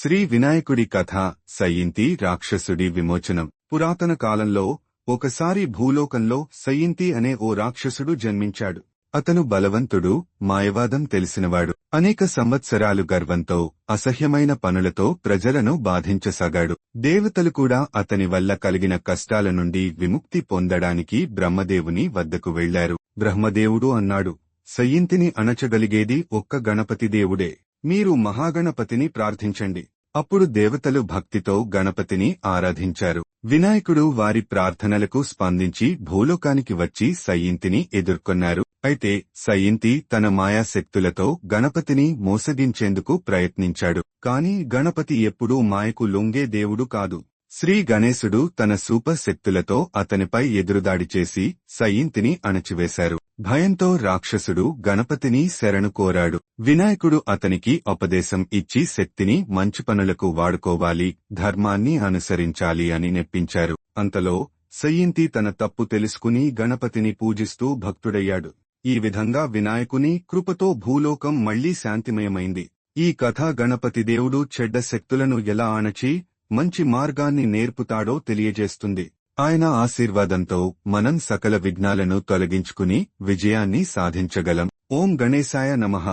శ్రీ వినాయకుడి కథ సయ్యింతి రాక్షసుడి విమోచనం. పురాతన కాలంలో ఒకసారి భూలోకంలో సయ్యంతి అనే ఓ రాక్షసుడు జన్మించాడు. అతను బలవంతుడు మాయవాదం తెలిసినవాడు. అనేక సంవత్సరాలు గర్వంతో అసహ్యమైన పనులతో ప్రజలను బాధించసాగాడు. దేవతలు కూడా అతని వల్ల కలిగిన కష్టాల నుండి విముక్తి పొందడానికి బ్రహ్మదేవుని వద్దకు వెళ్ళారు బ్రహ్మదేవుడు అన్నాడు సయ్యింతిని అణచగలిగేది ఒక్క గణపతిదేవుడే మీరు మహాగణపతిని ప్రార్థించండి. అప్పుడు దేవతలు భక్తితో గణపతిని ఆరాధించారు. వినాయకుడు వారి ప్రార్థనలకు స్పందించి భూలోకానికి వచ్చి సయ్యింతిని ఎదుర్కొన్నారు. అయితే సయ్యింతి తన మాయాశక్తులతో గణపతిని మోసగించేందుకు ప్రయత్నించాడు. కాని గణపతి ఎప్పుడూ మాయకు లొంగే దేవుడు కాదు. శ్రీ గణేశుడు తన సూపర్ శక్తులతో అతనిపై ఎదురుదాడి చేసి సయ్యింతిని అణచివేశారు. భయంతో రాక్షసుడు గణపతిని శరణు కోరాడు. వినాయకుడు అతనికి ఉపదేశం ఇచ్చి శక్తిని మంచి పనులకు వాడుకోవాలి ధర్మాన్ని అనుసరించాలి అని నెప్పించారు. అంతలో సయ్యింతి తన తప్పు తెలుసుకుని గణపతిని పూజిస్తూ భక్తుడయ్యాడు. ఈ విధంగా వినాయకుని కృపతో భూలోకం మళ్ళీ శాంతిమయమైంది. ఈ కథ గణపతి దేవుడు చెడ్డ శక్తులను ఎలా అణచి మంచి మార్గాన్ని నేర్పుతాడో తెలియజేస్తుంది. ఆయన ఆశీర్వాదంతో మనం సకల విఘ్నాలను తొలగించుకుని విజయాన్ని సాధించగలం. ఓం గణేశాయ నమః.